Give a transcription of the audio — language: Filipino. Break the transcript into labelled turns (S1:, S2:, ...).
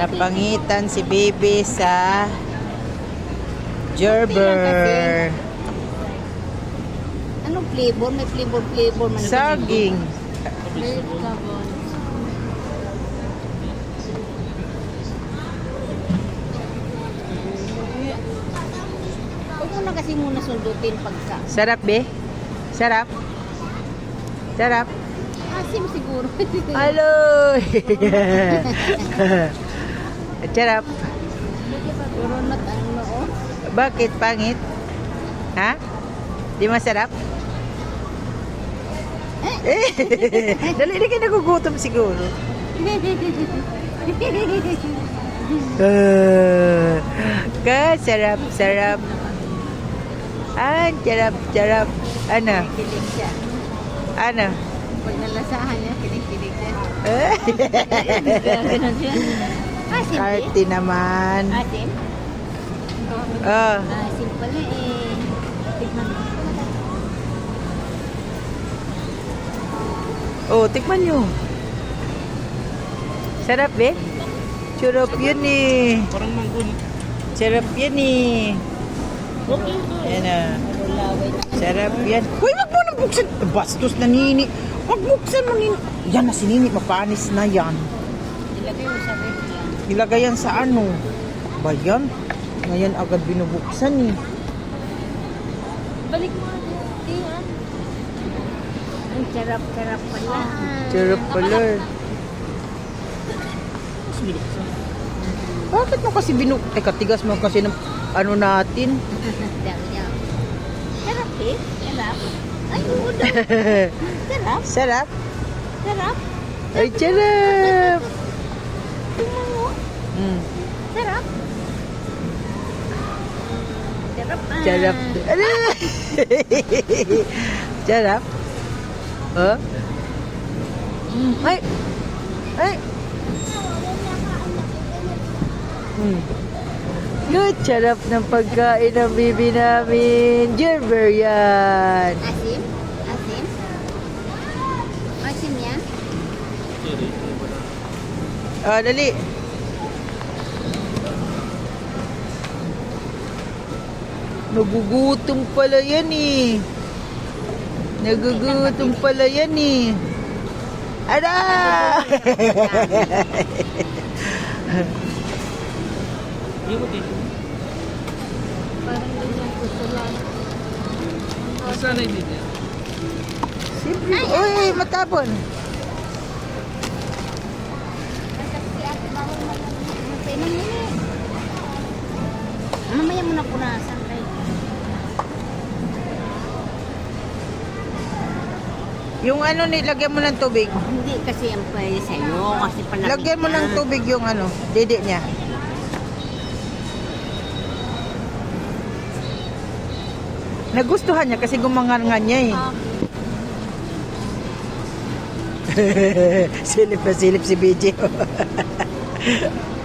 S1: Napangitan si baby sa Gerber.
S2: Anong flavor? May flavor, flavor man.
S1: Saging.
S2: Huwag mo na kasi muna sundutin pagka.
S1: Sarap, be? Sarap? Sarap?
S2: Asim siguro.
S1: Hello!
S2: Na oh.
S1: Bakit pangit? Ha? Di masarap? Eh, dali di ka nagugutom siguro. Uh, ka, sarap. Ah, sarap, sarap. Ano?
S2: Kinig siya.
S1: Ano?
S2: Pag nalasahan niya, kinig-kinig siya.
S1: Eh,
S2: Ganun siya. Eh.
S1: Arty naman.
S2: Asim?
S1: Oh,
S2: Asim pala eh. Tignan mo.
S1: oh, tikman nyo. Sarap eh. Sarap yun eh.
S3: Parang manggun.
S1: Sarap yan eh.
S3: Okay.
S1: Yan ah. Sarap yan. Uy, wag mo nang buksan. Bastos na nini. Wag buksan mo nini. Yan na si nini. Mapanis na yan.
S2: Ilagay mo sa ref yan.
S1: Ilagay yan sa ano. Ba yan? Ngayon agad binubuksan eh.
S2: Balik mo. Tingnan. Ang sarap-sarap pala.
S1: Sarap pala.
S3: Sumilip siya.
S1: Bakit mo kasi binuk... Teka, tigas mo kasi ng ano natin.
S2: Sarap eh. Sarap. Ay, daw. Sarap.
S1: Sarap.
S2: Sarap.
S1: Ay, sarap.
S2: Sarap.
S1: Ano? sarap. Oh? Ay. Ay. Mm. Good, sarap ng pagkain ng bibi namin. Gerber yan.
S2: Asim? Asim? Asim yan?
S1: Ah, dali. Nagugutom pala yan eh. Nagugutom pala yan eh. Ada!
S3: Hindi mo dito.
S2: Parang ganyan ko sa lang.
S3: Sana hindi niya.
S1: Siyempre. Uy,
S2: eh. Mamaya mo na punasan
S1: Yung ano, nilagyan mo ng tubig.
S2: Hindi kasi ang pwede sa'yo. Kasi palaki
S1: Lagyan mo ng tubig yung ano, dede niya. Nagustuhan niya kasi gumangan niya eh. silip na silip si BJ.